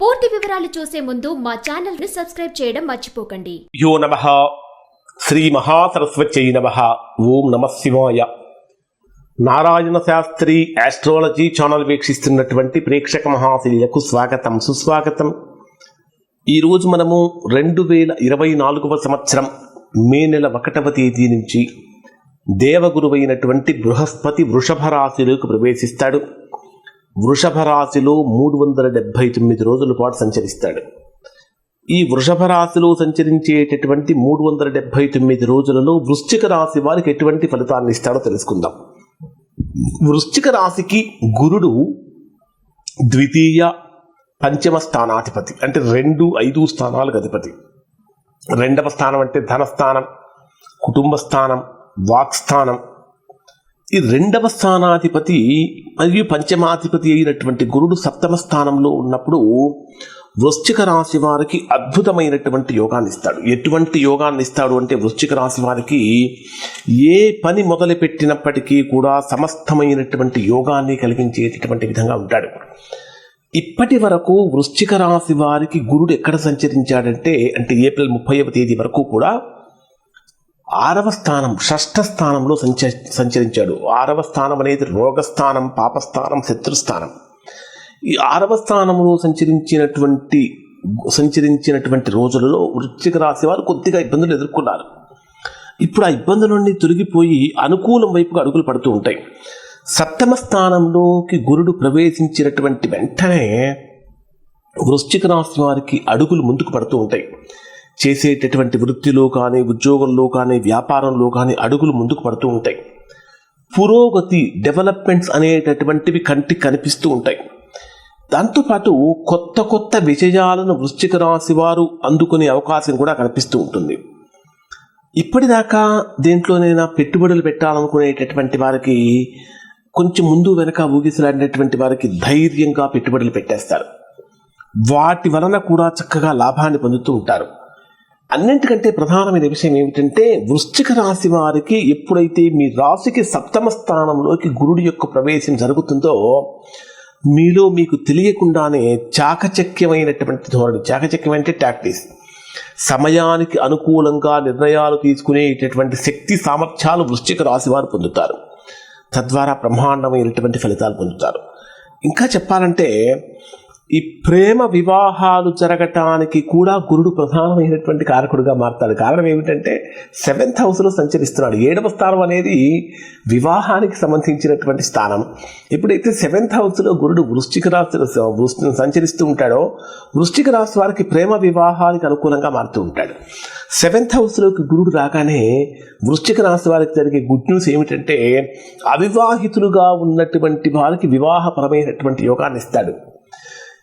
పూర్తి వివరాలు చూసే ముందు మా ఛానల్ని సబ్స్క్రైబ్ చేయడం మర్చిపోకండి. యో నమ. శ్రీ మహాసరస్వత్యై నమ. ఓం నమ శివాయ. నారాయణ శాస్త్రి ఆస్ట్రాలజీ ఛానల్ వీక్షిస్తున్నటువంటి ప్రేక్షక మహాశీలకు స్వాగతం సుస్వాగతం. ఈరోజు మనము రెండు వేల ఇరవై నాలుగవ సంవత్సరం మే నెల ఒకటవ తేదీ నుంచి దేవగురువైనటువంటి బృహస్పతి వృషభ రాశిలోకి ప్రవేశిస్తాడు. వృషభ రాశిలో మూడు వందల డెబ్భై తొమ్మిది రోజుల పాటు సంచరిస్తాడు. ఈ వృషభ రాశిలో సంచరించేటటువంటి మూడు వందల డెబ్బై తొమ్మిది రోజులలో వృశ్చిక రాశి వారికి ఎటువంటి ఫలితాన్ని ఇస్తాడో తెలుసుకుందాం. వృశ్చిక రాశికి గురుడు ద్వితీయ పంచమ స్థానాధిపతి అంటే రెండు ఐదు స్థానాలకు అధిపతి. రెండవ స్థానం అంటే ధనస్థానం కుటుంబ స్థానం వాక్స్థానం ఈ రెండవ స్థానాధిపతి మరియు పంచమాధిపతి అయినటువంటి గురుడు సప్తమ స్థానంలో ఉన్నప్పుడు వృశ్చిక రాశి వారికి అద్భుతమైనటువంటి యోగాన్ని ఇస్తాడు. ఎటువంటి యోగాన్ని ఇస్తాడు అంటే వృశ్చిక రాశి వారికి ఏ పని మొదలుపెట్టినప్పటికీ కూడా సమస్తమైనటువంటి యోగాన్ని కలిగించేటటువంటి విధంగా ఉంటాడు. ఇప్పటి వరకు వృశ్చిక రాశి వారికి గురుడు ఎక్కడ సంచరించాడంటే అంటే ఏప్రిల్ ముప్పైవ తేదీ వరకు కూడా ఆరవ స్థానం షష్ఠ స్థానంలో సంచ సంచరించాడు. ఆరవ స్థానం అనేది రోగస్థానం పాపస్థానం శత్రుస్థానం. ఈ ఆరవ స్థానంలో సంచరించినటువంటి సంచరించినటువంటి రోజులలో వృశ్చిక రాశి వారు కొద్దిగా ఇబ్బందులు ఎదుర్కొన్నారు. ఇప్పుడు ఆ ఇబ్బందులన్నీ తొలగిపోయి అనుకూలం వైపుగా అడుగులు పడుతూ ఉంటాయి. సప్తమ స్థానంలోకి గురుడు ప్రవేశించినటువంటి వెంటనే వృశ్చిక రాశి వారికి అడుగులు ముందుకు పడుతూ ఉంటాయి. చేసేటటువంటి వృత్తిలో కానీ ఉద్యోగంలో కానీ వ్యాపారంలో కానీ అడుగులు ముందుకు పడుతూ ఉంటాయి. పురోగతి డెవలప్మెంట్స్ అనేటటువంటివి కంటికి కనిపిస్తూ ఉంటాయి. దాంతోపాటు కొత్త కొత్త విజయాలను వృశ్చిక రాశి వారు అందుకునే అవకాశం కూడా కనిపిస్తూ ఉంటుంది. ఇప్పటిదాకా దేంట్లోనైనా పెట్టుబడులు పెట్టాలనుకునేటటువంటి వారికి కొంచెం ముందు వెనక ఊగిసలాడినటువంటి వారికి ధైర్యంగా పెట్టుబడులు పెట్టేస్తారు. వాటి వలన కూడా చక్కగా లాభాన్ని పొందుతూ ఉంటారు. అన్నింటికంటే ప్రధానమైన విషయం ఏమిటంటే వృశ్చిక రాశి వారికి ఎప్పుడైతే మీ రాశికి సప్తమ స్థానంలోకి గురుడి యొక్క ప్రవేశం జరుగుతుందో మీలో మీకు తెలియకుండానే చాకచక్యమైనటువంటి ధోరణి చాకచక్యం అంటే టాక్టిస్ సమయానికి అనుకూలంగా నిర్ణయాలు తీసుకునేటటువంటి శక్తి సామర్థ్యాలు వృశ్చిక రాశి వారు పొందుతారు. తద్వారా బ్రహ్మాండమైనటువంటి ఫలితాలు పొందుతారు. ఇంకా చెప్పాలంటే ఈ ప్రేమ వివాహాలు జరగటానికి కూడా గురుడు ప్రధానమైనటువంటి కారకుడుగా మారుతాడు. కారణం ఏమిటంటే సెవెంత్ హౌస్లో సంచరిస్తున్నాడు. ఏడవ స్థానం అనేది వివాహానికి సంబంధించినటువంటి స్థానం. ఎప్పుడైతే సెవెంత్ హౌస్లో గురుడు వృశ్చిక రాశిలో సంచరిస్తూ ఉంటాడో వృశ్చిక రాశి వారికి ప్రేమ వివాహానికి అనుకూలంగా మారుతూ ఉంటాడు. సెవెంత్ హౌస్లోకి గురుడు రాగానే వృశ్చిక రాశి వారికి జరిగే గుడ్ న్యూస్ ఏమిటంటే అవివాహితులుగా ఉన్నటువంటి వారికి వివాహపరమైనటువంటి యోగాన్ని ఇస్తాడు.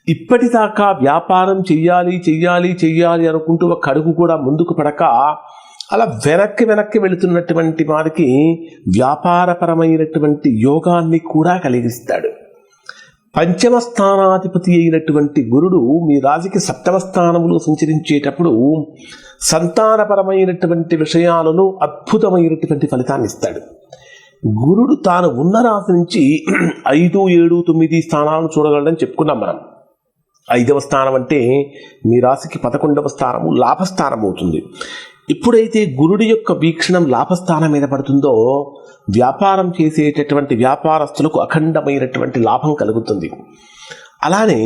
ఇప్పటిదాకా వ్యాపారం చెయ్యాలి చెయ్యాలి చెయ్యాలి అనుకుంటూ ఒక అడుగు కూడా ముందుకు పడక అలా వెనక్కి వెనక్కి వెళుతున్నటువంటి వారికి వ్యాపారపరమైనటువంటి యోగాన్ని కూడా కలిగిస్తాడు. పంచమ స్థానాధిపతి అయినటువంటి గురుడు మీ రాశికి సప్తమ స్థానంలో సంచరించేటప్పుడు సంతానపరమైనటువంటి విషయాలలో అద్భుతమైనటువంటి ఫలితాన్ని ఇస్తాడు. గురుడు తాను ఉన్న రాశి నుంచి ఐదు ఏడు తొమ్మిది స్థానాలను చూడగలడని చెప్పుకున్నాం మనం. ఐదవ స్థానం అంటే మీ రాశికి పదకొండవ స్థానము లాభస్థానం అవుతుంది ఎప్పుడైతే గురుడి యొక్క వీక్షణం లాభస్థానం మీద పడుతుందో వ్యాపారం చేసేటటువంటి వ్యాపారస్తులకు అఖండమైనటువంటి లాభం కలుగుతుంది. అలానే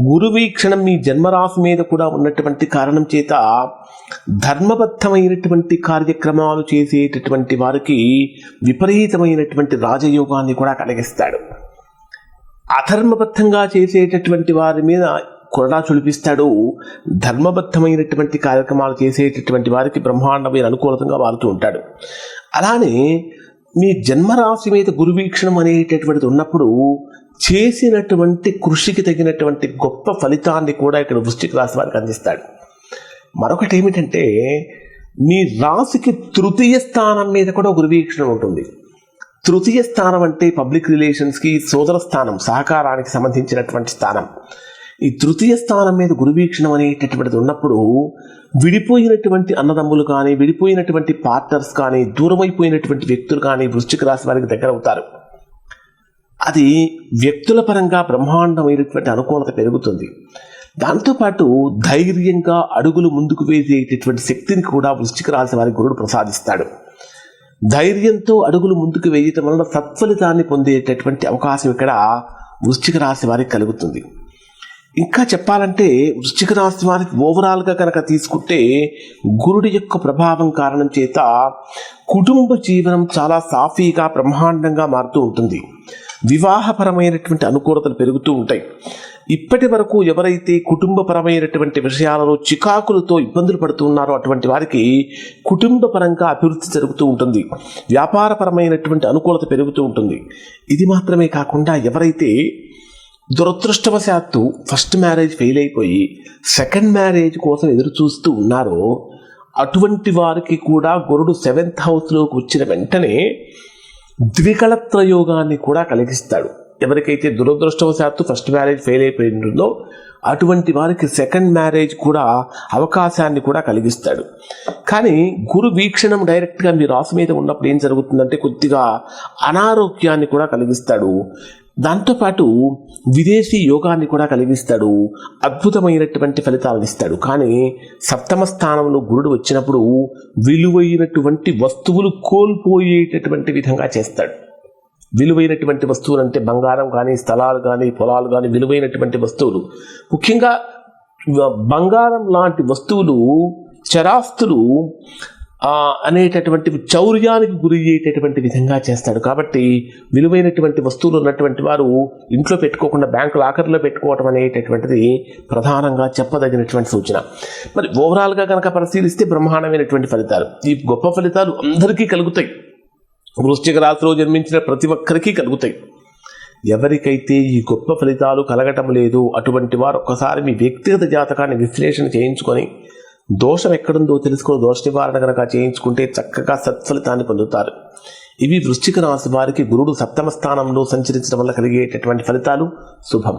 గురు వీక్షణం మీ జన్మరాశి మీద కూడా ఉన్నటువంటి కారణం చేత ధర్మబద్ధమైనటువంటి కార్యక్రమాలు చేసేటటువంటి వారికి విపరీతమైనటువంటి రాజయోగాన్ని కూడా కలిగిస్తాడు. అధర్మబద్ధంగా చేసేటటువంటి వారి మీద కొరడా చులిపిస్తాడు. ధర్మబద్ధమైనటువంటి కార్యక్రమాలు చేసేటటువంటి వారికి బ్రహ్మాండమైన అనుకూలంగా మారుతూ ఉంటాడు. అలానే మీ జన్మరాశి మీద గురువీక్షణం అనేటటువంటిది ఉన్నప్పుడు చేసినటువంటి కృషికి తగినటువంటి గొప్ప ఫలితాన్ని కూడా ఇక్కడ వృష్టిక రాశి వారికి అందిస్తాడు. మరొకటి ఏమిటంటే మీ రాశికి తృతీయ స్థానం మీద కూడా గురువీక్షణం ఉంటుంది. తృతీయ స్థానం అంటే పబ్లిక్ రిలేషన్స్కి సోదర స్థానం సహకారానికి సంబంధించినటువంటి స్థానం. ఈ తృతీయ స్థానం మీద గురువీక్షణం అనేటటువంటిది ఉన్నప్పుడు విడిపోయినటువంటి అన్నదమ్ములు కానీ విడిపోయినటువంటి పార్ట్నర్స్ కానీ దూరమైపోయినటువంటి వ్యక్తులు కానీ వృశ్చిక రాశి వారికి దగ్గర అవుతారు అది వ్యక్తుల పరంగా బ్రహ్మాండమైనటువంటి అనుకూలత పెరుగుతుంది. దాంతోపాటు ధైర్యంగా అడుగులు ముందుకు వేసేటటువంటి శక్తిని కూడా వృశ్చిక రాశి వారి గురుడు ప్రసాదిస్తాడు. ధైర్యంతో అడుగులు ముందుకు వేయటం వలన సత్ఫలితాన్ని పొందేటటువంటి అవకాశం ఇక్కడ వృశ్చిక రాశి వారికి కలుగుతుంది. ఇంకా చెప్పాలంటే వృశ్చిక రాశి వారికి ఓవరాల్గా కనుక తీసుకుంటే గురుడి యొక్క ప్రభావం కారణం చేత కుటుంబ జీవనం చాలా సాఫీగా బ్రహ్మాండంగా మారుతూ ఉంటుంది. వివాహపరమైనటువంటి అనుకూలతలు పెరుగుతూ ఉంటాయి. ఇప్పటి వరకు ఎవరైతే కుటుంబపరమైనటువంటి విషయాలలో చికాకులతో ఇబ్బందులు పడుతున్నారో అటువంటి వారికి కుటుంబపరంగా అభివృద్ధి జరుగుతూ ఉంటుంది. వ్యాపారపరమైనటువంటి అనుకూలత పెరుగుతూ ఉంటుంది. ఇది మాత్రమే కాకుండా ఎవరైతే దురదృష్టవశాత్తు ఫస్ట్ మ్యారేజ్ ఫెయిల్ అయిపోయి సెకండ్ మ్యారేజ్ కోసం ఎదురు చూస్తూ ఉన్నారో అటువంటి వారికి కూడా గురుడు సెవెంత్ హౌస్లోకి వచ్చిన వెంటనే ద్వికళత్రయోగాన్ని కూడా కలిగిస్తాడు. ఎవరికైతే దురదృష్టవశాత్తు ఫస్ట్ మ్యారేజ్ ఫెయిల్ అయిపోయి ఉంటుందో అటువంటి వారికి సెకండ్ మ్యారేజ్ కూడా అవకాశాన్ని కూడా కలిగిస్తాడు. కానీ గురు వీక్షణం డైరెక్ట్గా మీ రాసు మీద ఉన్నప్పుడు ఏం జరుగుతుందంటే కొద్దిగా అనారోగ్యాన్ని కూడా కలిగిస్తాడు. దాంతోపాటు విదేశీ యోగాన్ని కూడా కలిగిస్తాడు. అద్భుతమైనటువంటి ఫలితాలను ఇస్తాడు. కానీ సప్తమ స్థానంలో గురుడు వచ్చినప్పుడు విలువైనటువంటి వస్తువులు కోల్పోయేటటువంటి విధంగా చేస్తాడు. విలువైనటువంటి వస్తువులు అంటే బంగారం కానీ స్థలాలు కానీ పొలాలు కానీ విలువైనటువంటి వస్తువులు. ముఖ్యంగా బంగారం లాంటి వస్తువులు చరాస్తులు అనేటటువంటి చౌర్యానికి గురి అయ్యేటటువంటి విధంగా చేస్తాడు. కాబట్టి విలువైనటువంటి వస్తువులు ఉన్నటువంటి వారు ఇంట్లో పెట్టుకోకుండా బ్యాంకు లాకర్లో పెట్టుకోవటం అనేటటువంటిది ప్రధానంగా చెప్పదగినటువంటి సూచన. మరి ఓవరాల్గా కనుక పరిశీలిస్తే బ్రహ్మాండమైనటువంటి ఫలితాలు. ఈ గొప్ప ఫలితాలు అందరికీ కలుగుతాయి. వృశ్చిక రాత్రిలో జన్మించిన ప్రతి ఒక్కరికి కలుగుతాయి. ఎవరికైతే ఈ గొప్ప ఫలితాలు కలగటం లేదు అటువంటి వారు ఒక్కసారి మీ వ్యక్తిగత జాతకాన్ని విశ్లేషణ చేయించుకొని దోషం ఎక్కడుందో తెలుసుకుని దోష నివారణ కనుక చేయించుకుంటే చక్కగా సత్ఫలితాన్ని పొందుతారు. ఇవి వృశ్చిక రాశి వారికి గురుడు సప్తమ స్థానంలో సంచరించడం వల్ల కలిగేటటువంటి ఫలితాలు శుభం.